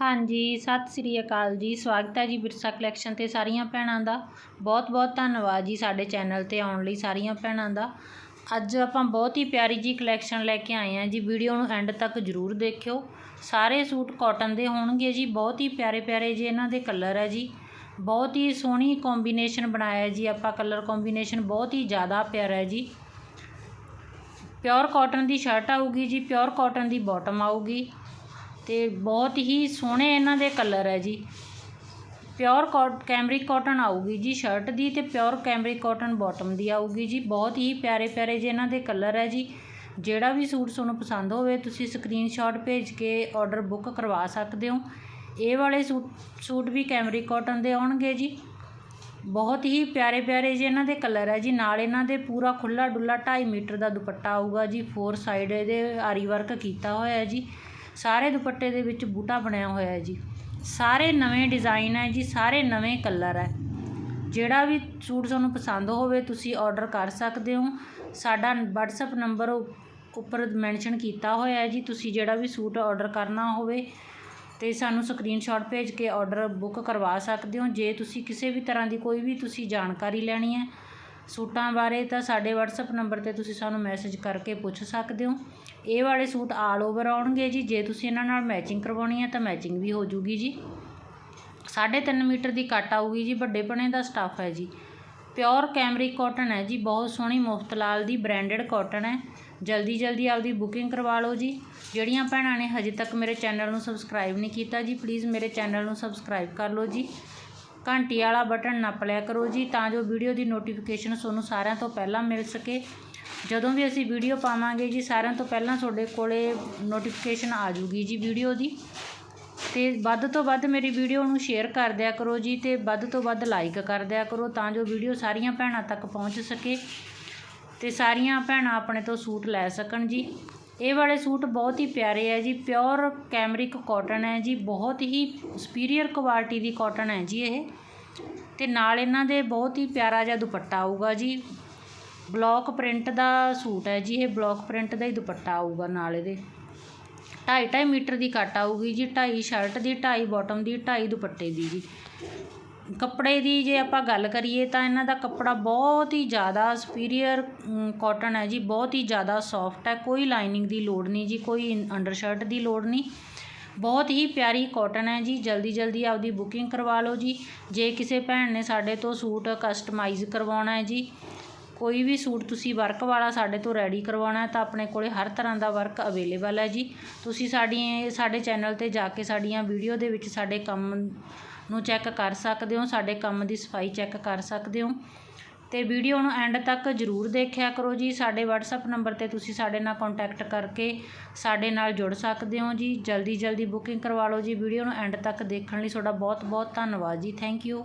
ਹਾਂਜੀ, ਸਤਿ ਸ੍ਰੀ ਅਕਾਲ ਜੀ। ਸਵਾਗਤ ਹੈ ਜੀ ਵਿਰਸਾ ਕਲੈਕਸ਼ਨ ਤੇ ਸਾਰੀਆਂ ਭੈਣਾਂ ਦਾ। ਬਹੁਤ ਬਹੁਤ ਧੰਨਵਾਦ ਜੀ ਸਾਡੇ ਚੈਨਲ ਤੇ ਆਉਣ ਲਈ ਸਾਰੀਆਂ ਭੈਣਾਂ ਦਾ। ਅੱਜ ਆਪਾਂ ਬਹੁਤ ਹੀ ਪਿਆਰੀ ਜੀ ਕਲੈਕਸ਼ਨ ਲੈ ਕੇ ਆਏ ਹਾਂ ਜੀ। ਵੀਡੀਓ ਨੂੰ ਐਂਡ ਤੱਕ ਜ਼ਰੂਰ ਦੇਖਿਓ। ਸਾਰੇ ਸੂਟ ਕਾਟਨ ਦੇ ਹੋਣਗੇ ਜੀ। ਬਹੁਤ ਹੀ ਪਿਆਰੇ ਪਿਆਰੇ ਜੀ ਇਹਨਾਂ ਦੇ ਕਲਰ ਹੈ ਜੀ। ਬਹੁਤ ਹੀ ਸੋਹਣੀ ਕੰਬੀਨੇਸ਼ਨ ਬਣਾਇਆ ਜੀ ਆਪਾਂ। ਕਲਰ ਕੰਬੀਨੇਸ਼ਨ ਬਹੁਤ ਹੀ ਜ਼ਿਆਦਾ ਪਿਆਰਾ ਹੈ ਜੀ। ਪਿਓਰ ਕਾਟਨ ਦੀ ਸ਼ਰਟ ਆਊਗੀ ਜੀ। ਪਿਓਰ ਕਾਟਨ ਦੀ ਬਾਟਮ ਆਊਗੀ। ਤੇ ਬਹੁਤ ਹੀ ਸੋਹਣੇ ਇਹਨਾਂ ਦੇ ਕਲਰ ਹੈ ਜੀ। ਪਿਓਰ ਕਾਟ ਕੈਮਰਿਕ ਕਾਟਨ ਆਊਗੀ ਜੀ ਸ਼ਰਟ ਦੀ ਤੇ ਪਿਓਰ ਕੈਮਰਿਕ ਕਾਟਨ ਬਾਟਮ ਦੀ ਆਊਗੀ ਜੀ। ਬਹੁਤ ਹੀ ਪਿਆਰੇ ਪਿਆਰੇ ਜੇ ਇਹਨਾਂ ਦੇ ਕਲਰ ਹੈ ਜੀ। ਜਿਹੜਾ ਵੀ ਸੂਟ ਤੁਹਾਨੂੰ ਪਸੰਦ ਹੋਵੇ, ਤੁਸੀਂ ਸਕਰੀਨਸ਼ਾਟ ਭੇਜ ਕੇ ਆਰਡਰ ਬੁੱਕ ਕਰਵਾ ਸਕਦੇ ਹੋ। ਇਹ ਵਾਲੇ ਸੂਟ ਸੂਟ ਵੀ ਕੈਮਰਿਕ ਕਾਟਨ ਦੇ ਆਉਣਗੇ ਜੀ। ਬਹੁਤ ਹੀ ਪਿਆਰੇ ਪਿਆਰੇ ਜਿਹੇ ਇਹਨਾਂ ਦੇ ਕਲਰ ਹੈ ਜੀ। ਨਾਲ ਇਹਨਾਂ ਦੇ ਪੂਰਾ ਖੁੱਲਾ ਡੁੱਲਾ 2.5 ਮੀਟਰ ਦਾ ਦੁਪੱਟਾ ਆਊਗਾ ਜੀ। ਫੋਰ ਸਾਈਡ ਇਹਦੇ ਆਰੀ ਵਰਕ ਕੀਤਾ ਹੋਇਆ ਹੈ ਜੀ। ਸਾਰੇ ਦੁਪੱਟੇ ਦੇ ਵਿੱਚ ਬੂਟਾ ਬਣਿਆ ਹੋਇਆ ਜੀ। ਸਾਰੇ ਨਵੇਂ ਡਿਜ਼ਾਈਨ ਹੈ ਜੀ, ਸਾਰੇ ਨਵੇਂ ਕਲਰ ਹੈ। ਜਿਹੜਾ ਵੀ ਸੂਟ ਤੁਹਾਨੂੰ ਪਸੰਦ ਹੋਵੇ, ਤੁਸੀਂ ਆਰਡਰ ਕਰ ਸਕਦੇ ਹੋ। ਸਾਡਾ WhatsApp ਨੰਬਰ ਉੱਪਰ ਮੈਂਸ਼ਨ ਕੀਤਾ ਹੋਇਆ ਹੈ ਜੀ, ਤੁਸੀਂ ਜਿਹੜਾ ਵੀ ਸੂਟ ਆਰਡਰ ਕਰਨਾ ਹੋਵੇ ਤੇ ਸਾਨੂੰ ਸਕਰੀਨਸ਼ਾਟ ਭੇਜ ਕੇ ਆਰਡਰ ਬੁੱਕ ਕਰਵਾ ਸਕਦੇ ਹੋ। ਜੇ ਤੁਸੀਂ ਕਿਸੇ ਵੀ ਤਰ੍ਹਾਂ ਦੀ ਕੋਈ ਵੀ ਤੁਸੀਂ ਜਾਣਕਾਰੀ ਲੈਣੀ ਹੈ ਸੂਟਾਂ ਬਾਰੇ ਤਾਂ ਸਾਡੇ ਵਟਸਐਪ ਨੰਬਰ ਤੇ ਤੁਸੀਂ ਸਾਨੂੰ ਮੈਸੇਜ ਕਰਕੇ ਪੁੱਛ ਸਕਦੇ ਹੋ। ਇਹ ਵਾਲੇ ਸੂਟ ਆਲ ਓਵਰ ਆਉਣਗੇ ਜੀ। ਜੇ ਤੁਸੀਂ ਇਹਨਾਂ ਨਾਲ ਮੈਚਿੰਗ ਕਰਵਾਉਣੀ ਹੈ ਤਾਂ ਮੈਚਿੰਗ ਵੀ ਹੋ ਜੂਗੀ ਜੀ। 3.5 ਮੀਟਰ ਦੀ ਕੱਟ ਆਊਗੀ ਜੀ। ਵੱਡੇ ਪਣੇ ਦਾ ਸਟੱਫ ਹੈ ਜੀ। ਪਿਓਰ ਕੈਮਰਿਕ ਕਾਟਨ ਹੈ ਜੀ। ਬਹੁਤ ਸੋਹਣੀ ਮੁਫਤਲਾਲ ਦੀ ਬ੍ਰਾਂਡਡ ਕਾਟਨ ਹੈ। ਜਲਦੀ ਜਲਦੀ ਆਪਦੀ ਬੁਕਿੰਗ ਕਰਵਾ ਲਓ ਜੀ। ਜਿਹੜੀਆਂ ਭੈਣਾਂ ਨੇ ਹਜੇ ਤੱਕ ਮੇਰੇ ਚੈਨਲ ਨੂੰ ਸਬਸਕ੍ਰਾਈਬ ਨਹੀਂ ਕੀਤਾ ਜੀ ਪਲੀਜ਼ ਮੇਰੇ ਚੈਨਲ ਨੂੰ ਸਬਸਕ੍ਰਾਈਬ ਕਰ ਲਓ ਜੀ। ਘੰਟੀ ਵਾਲਾ ਬਟਨ ਨੱਪ ਲਿਆ ਕਰੋ ਜੀ ਤਾਂ ਜੋ ਵੀਡੀਓ ਦੀ ਨੋਟੀਫਿਕੇਸ਼ਨ ਤੁਹਾਨੂੰ ਸਾਰਿਆਂ ਤੋਂ ਪਹਿਲਾਂ ਮਿਲ ਸਕੇ। ਜਦੋਂ ਵੀ ਅਸੀਂ ਵੀਡੀਓ ਪਾਵਾਂਗੇ ਜੀ, ਸਾਰਿਆਂ ਤੋਂ ਪਹਿਲਾਂ ਤੁਹਾਡੇ ਕੋਲੇ ਨੋਟੀਫਿਕੇਸ਼ਨ ਆ ਜੂਗੀ ਜੀ ਵੀਡੀਓ ਦੀ। ਤੇ ਵੱਧ ਤੋਂ ਵੱਧ ਮੇਰੀ ਵੀਡੀਓ ਨੂੰ ਸ਼ੇਅਰ ਕਰ ਦਿਆ ਕਰੋ ਜੀ ਤੇ ਵੱਧ ਤੋਂ ਵੱਧ ਲਾਈਕ ਕਰ ਦਿਆ ਕਰੋ ਤਾਂ ਜੋ ਵੀਡੀਓ ਸਾਰੀਆਂ ਭੈਣਾਂ ਤੱਕ ਪਹੁੰਚ ਸਕੇ ਤੇ ਸਾਰੀਆਂ ਭੈਣਾਂ ਆਪਣੇ ਤੋਂ ਸੂਟ ਲੈ ਸਕਣ ਜੀ। ਇਹ ਵਾਲੇ ਸੂਟ ਬਹੁਤ ਹੀ ਪਿਆਰੇ ਹੈ ਜੀ ਪਿਓਰ ਕੈਮਰਿਕ ਕਾਟਨ ਹੈ ਜੀ, ਬਹੁਤ ਹੀ ਸੁਪੀਰੀਅਰ ਕੁਆਲਿਟੀ ਦੀ ਕਾਟਨ ਹੈ ਜੀ ਇਹ। ਤੇ ਨਾਲ ਇਹਨਾਂ ਦੇ ਬਹੁਤ ਹੀ ਪਿਆਰਾ ਜਿਹਾ ਦੁਪੱਟਾ ਆਊਗਾ ਜੀ। ਬਲੌਕ ਪ੍ਰਿੰਟ ਦਾ ਸੂਟ ਹੈ ਜੀ, ਇਹ ਬਲੌਕ ਪ੍ਰਿੰਟ ਦਾ ਹੀ ਦੁਪੱਟਾ ਆਊਗਾ ਨਾਲ ਇਹਦੇ। 2.5 ਮੀਟਰ ਦੀ ਕੱਟ ਆਊਗੀ ਜੀ 2.5 ਸ਼ਰਟ ਦੀ 2.5 ਬਾਟਮ ਦੀ 2.5 ਦੁਪੱਟੇ ਦੀ ਜੀ। ਕੱਪੜੇ ਦੀ ਜੇ ਆਪਾਂ ਗੱਲ ਕਰੀਏ ਤਾਂ ਇਹਨਾਂ ਦਾ ਕੱਪੜਾ ਬਹੁਤ ਹੀ ਜ਼ਿਆਦਾ ਸੁਪੀਰੀਅਰ ਕੋਟਨ ਹੈ ਜੀ, ਬਹੁਤ ਹੀ ਜ਼ਿਆਦਾ ਸੋਫਟ ਹੈ, ਕੋਈ ਲਾਈਨਿੰਗ ਦੀ ਲੋੜ ਨਹੀਂ ਜੀ, ਕੋਈ ਅੰਡਰਸ਼ਰਟ ਦੀ ਲੋੜ ਨਹੀਂ। ਬਹੁਤ ਹੀ ਪਿਆਰੀ ਕਾਟਨ ਹੈ ਜੀ, ਜਲਦੀ ਜਲਦੀ ਆਪਦੀ ਬੁਕਿੰਗ ਕਰਵਾ ਲਓ ਜੀ। ਜੇ ਕਿਸੇ ਭੈਣ ਨੇ ਸਾਡੇ ਤੋਂ ਸੂਟ ਕਸਟਮਾਈਜ਼ ਕਰਵਾਉਣਾ ਹੈ ਜੀ ਕੋਈ ਵੀ ਸੂਟ ਤੁਸੀਂ ਵਰਕ ਵਾਲਾ ਸਾਡੇ ਤੋਂ ਰੈਡੀ ਕਰਵਾਉਣਾ ਤਾਂ ਆਪਣੇ ਕੋਲੇ ਹਰ ਤਰ੍ਹਾਂ ਦਾ ਵਰਕ ਅਵੇਲੇਬਲ ਹੈ ਜੀ। ਤੁਸੀਂ ਸਾਡੀ, ਸਾਡੇ ਚੈਨਲ ਤੇ ਜਾ ਕੇ ਸਾਡੀਆਂ ਵੀਡੀਓ ਦੇ ਵਿੱਚ ਸਾਡੇ ਕੰਮ ਨੂੰ ਚੈੱਕ ਕਰ ਸਕਦੇ ਹੋ, ਸਾਡੇ ਕੰਮ ਦੀ ਸਫ਼ਾਈ ਚੈੱਕ ਕਰ ਸਕਦੇ ਹੋ। ਤੇ ਵੀਡੀਓ ਨੂੰ ਐਂਡ ਤੱਕ ਜ਼ਰੂਰ ਦੇਖਿਆ ਕਰੋ ਜੀ। ਸਾਡੇ WhatsApp ਨੰਬਰ ਤੇ ਤੁਸੀਂ ਸਾਡੇ ਨਾਲ ਕੰਟੈਕਟ ਕਰਕੇ ਸਾਡੇ ਨਾਲ ਜੁੜ ਸਕਦੇ ਹੋ ਜੀ। ਜਲਦੀ ਜਲਦੀ ਬੁਕਿੰਗ ਕਰਵਾ ਲਓ ਜੀ। ਵੀਡੀਓ ਨੂੰ ਐਂਡ ਤੱਕ ਦੇਖਣ ਲਈ ਤੁਹਾਡਾ ਬਹੁਤ ਬਹੁਤ ਧੰਨਵਾਦ ਜੀ। Thank you